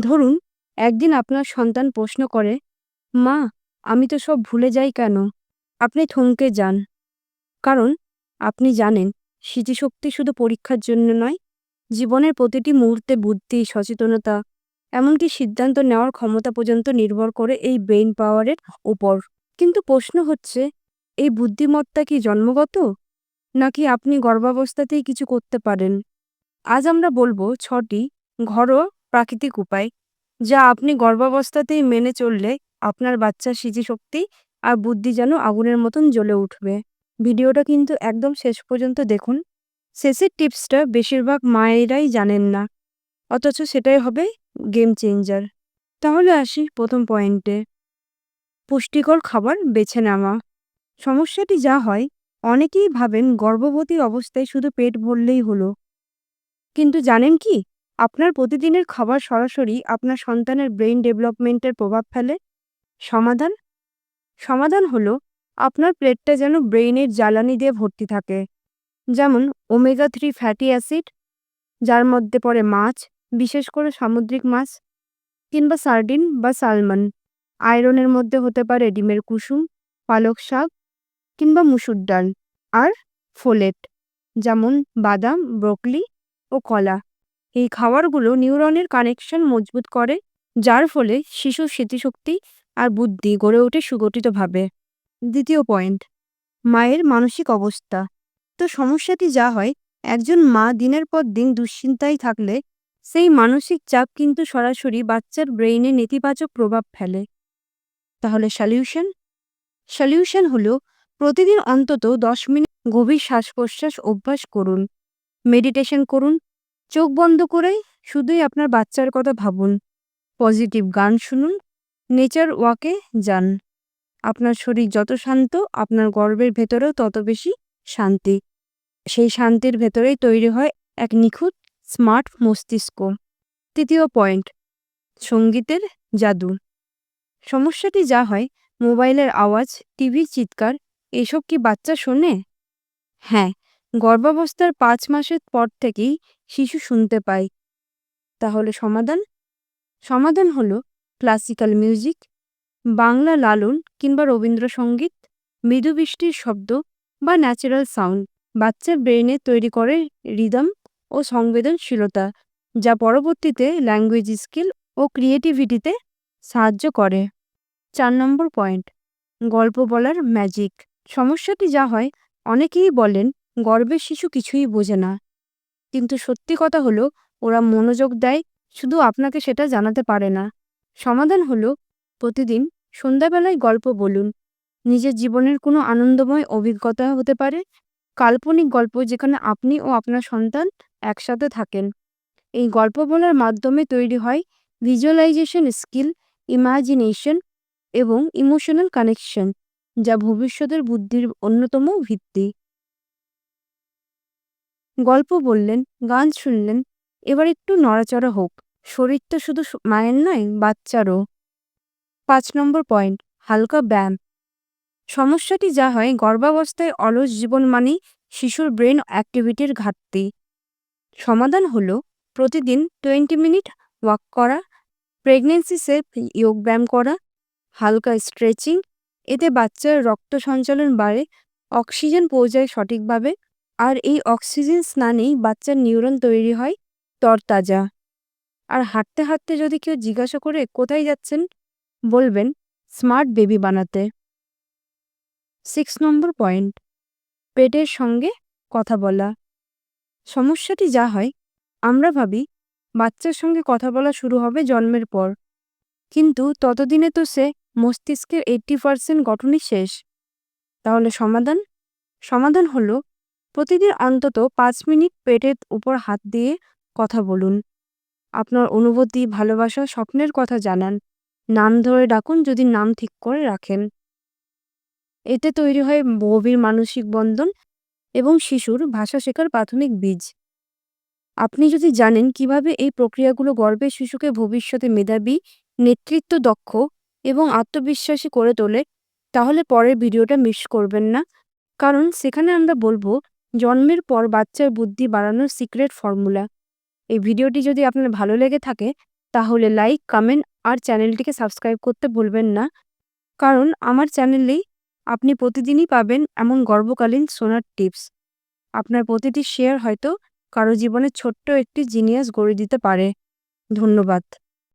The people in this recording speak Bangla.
ধরুন, একদিন আপনার সন্তান প্রশ্ন করে, মা, আমি তো সব ভুলে যাই কেন? আপনি থমকে যান। কারণ, আপনি জানেন, স্মৃতিশক্তি শুধু পরীক্ষার জন্য নয়, জীবনের প্রতিটি মুহূর্তে বুদ্ধি, সচেতনতা, এমনকি সিদ্ধান্ত নেওয়ার ক্ষমতা পর্যন্ত নির্ভর করে এই ব্রেইন পাওয়ারের উপর। কিন্তু প্রশ্ন হচ্ছে, এই বুদ্ধিমত্তা কি জন্মগত? নাকি আপনি গর্ভাবস্থাতেই কিছু করতে পারেন? আজ আমরা বলব ছটি ঘরোয়া প্রাকৃতিক উপায়, যা আপনি গর্ভাবস্থাতেই মেনে চললে আপনার বাচ্চার স্মৃতিশক্তি আর বুদ্ধি যেন আগুনের মতন জ্বলে উঠবে। ভিডিওটা কিন্তু একদম শেষ পর্যন্ত দেখুন। শেষের টিপসটা বেশিরভাগ মায়েরাই জানেন না, অথচ সেটাই হবে গেম চেঞ্জার তাহলে আসি প্রথম পয়েন্টে পুষ্টিকর খাবার বেছে নেওয়া। সমস্যাটি যা হয়, অনেকেই ভাবেন গর্ভবতী অবস্থায় শুধু পেট ভরলেই হলো। কিন্তু জানেন কি? আপনার প্রতিদিনের খাবার সরাসরি আপনার সন্তানের ব্রেইন ডেভেলপমেন্টের প্রভাব ফেলে? সমাধান? সমাধান হলো, আপনার প্লেটটা যেন ব্রেইনের জ্বালানি দিয়ে ভর্তি থাকে। যেমন ওমেগা থ্রি ফ্যাটি অ্যাসিড যার মধ্যে পড়ে মাছ, বিশেষ করে সামুদ্রিক মাছ, কিংবা সার্ডিন বা সালমন আয়রনের মধ্যে হতে পারে ডিমের কুসুম, পালক শাক, কিংবা মুসুর ডাল। আর ফোলেট যেমন বাদাম ব্রোকলি ও কলা। এই খাবারগুলো নিউরনের কানেকশন মজবুত করে, যার ফলে শিশুর স্মৃতিশক্তি আর বুদ্ধি গড়ে ওঠে সুগঠিতভাবে। দ্বিতীয় পয়েন্ট, মায়ের মানসিক অবস্থা। তো সমস্যাটি যা হয়, একজন মা দিনের পর দিন দুশ্চিন্তায় থাকলে সেই মানসিক চাপ কিন্তু সরাসরি বাচ্চার ব্রেইনে নেতিবাচক প্রভাব ফেলে। তাহলে সলিউশন? সলিউশন হলো প্রতিদিন অন্তত দশ মিনিট গভীর শ্বাস প্রশ্বাস অভ্যাস করুন। মেডিটেশন করুন চোখ বন্ধ করেই শুধুই আপনার বাচ্চার কথা ভাবুন। পজিটিভ গান শুনুন, নেচার ওয়াকে যান। আপনার শরীর যত শান্ত, আপনার গর্বের ভেতরেও তত বেশি শান্তি। সেই শান্তির ভেতরেই তৈরি হয় এক নিখুঁত, স্মার্ট মস্তিষ্ক। তৃতীয় পয়েন্ট, সঙ্গীতের জাদু। সমস্যাটি যা হয়, মোবাইলের আওয়াজ টিভির চিৎকার, এসব কি বাচ্চা শোনে? হ্যাঁ গর্ভাবস্থার পাঁচ মাসের পর থেকেই শিশু শুনতে পায় তাহলে সমাধান? সমাধান হলো ক্লাসিক্যাল মিউজিক, বাংলা লালন কিংবা রবীন্দ্রসঙ্গীত, মৃদু বৃষ্টির শব্দ বা ন্যাচারাল সাউন্ড। বাচ্চার ব্রেনে তৈরি করে রিদম ও সংবেদনশীলতা, যা পরবর্তীতে ল্যাঙ্গুয়েজ স্কিল ও ক্রিয়েটিভিটিতে সাহায্য করে। চার নম্বর পয়েন্ট, গল্প বলার ম্যাজিক। সমস্যাটি যা হয়, অনেকেই বলেন, গর্বের শিশু কিছুই বোঝে না। কিন্তু সত্যি কথা হলো, ওরা মনোযোগ দেয়, শুধু আপনাকে সেটা জানাতে পারে না। সমাধান হলো, প্রতিদিন সন্ধ্যাবেলায় গল্প বলুন। নিজের জীবনের কোনো আনন্দময় অভিজ্ঞতা হতে পারে, কাল্পনিক গল্প যেখানে আপনি ও আপনার সন্তান একসাথে থাকেন। এই গল্প বলার মাধ্যমে তৈরি হয় ভিজুয়ালাইজেশন স্কিল ইমাজিনেশন এবং ইমোশনাল কানেকশন যা ভবিষ্যতের বুদ্ধির অন্যতম ভিত্তি। গল্প বললেন, গান শুনলেন, এবার একটু নড়াচড়া হোক। শরীর তো শুধু মায়ের নয়, বাচ্চারও। পাঁচ নম্বর পয়েন্ট, হালকা ব্যায়াম। সমস্যাটি যা হয়, গর্ভাবস্থায় অলস জীবন মানেই শিশুর ব্রেন অ্যাক্টিভিটির ঘাটতি। সমাধান হলো, প্রতিদিন টোয়েন্টি মিনিট ওয়াক করা, প্রেগনেন্সি সেফ যোগ ব্যায়াম করা, হালকা স্ট্রেচিং, এতে বাচ্চার রক্ত সঞ্চালন বাড়ে, অক্সিজেন পৌঁছায় সঠিকভাবে আর এই অক্সিজেন স্নানেই বাচ্চার নিউরন তৈরি হয় তরতাজা। আর হাঁটতে হাঁটতে যদি কেউ জিজ্ঞাসা করে, কোথায় যাচ্ছেন? বলবেন, স্মার্ট বেবি বানাতে। সিক্স নম্বর পয়েন্ট, পেটের সঙ্গে কথা বলা। সমস্যাটি যা হয়, আমরা ভাবি, বাচ্চার সঙ্গে কথা বলা শুরু হবে জন্মের পর। কিন্তু ততদিনে তো সে মস্তিষ্কের এইট্টি পার্সেন্ট গঠনই শেষ। তাহলে সমাধান? সমাধান হলো প্রতিদিন অন্তত পাঁচ মিনিট পেটের উপর হাত দিয়ে কথা বলুন। আপনার অনুভূতি, ভালোবাসা, স্বপ্নের কথা জানান। নাম ধরে ডাকুন, যদি নাম ঠিক করে রাখেন। এতে তৈরি হয় গভীর মানসিক বন্ধন এবং শিশুর ভাষা শেখার প্রাথমিক বীজ। আপনি যদি জানেন কীভাবে এই প্রক্রিয়াগুলো গর্ভের শিশুকে ভবিষ্যতে মেধাবী, নেতৃত্ব দক্ষ এবং আত্মবিশ্বাসী করে তোলে, তাহলে পরের ভিডিওটা মিস করবেন না। কারণ সেখানে আমরা বলব জন্মের পর বাচ্চার বুদ্ধি বাড়ানোর সিক্রেট ফর্মুলা এই ভিডিওটি যদি আপনার ভালো লেগে থাকে, তাহলে লাইক কমেন্ট আর চ্যানেলটিকে সাবস্ক্রাইব করতে ভুলবেন না। কারণ আমার চ্যানেলেই আপনি প্রতিদিনই পাবেন এমন গর্বকালীন সোনার টিপস আপনার প্রতিটি শেয়ার হয়তো কারও জীবনে ছোট্ট একটি জিনিয়াস গড়ে দিতে পারে। ধন্যবাদ।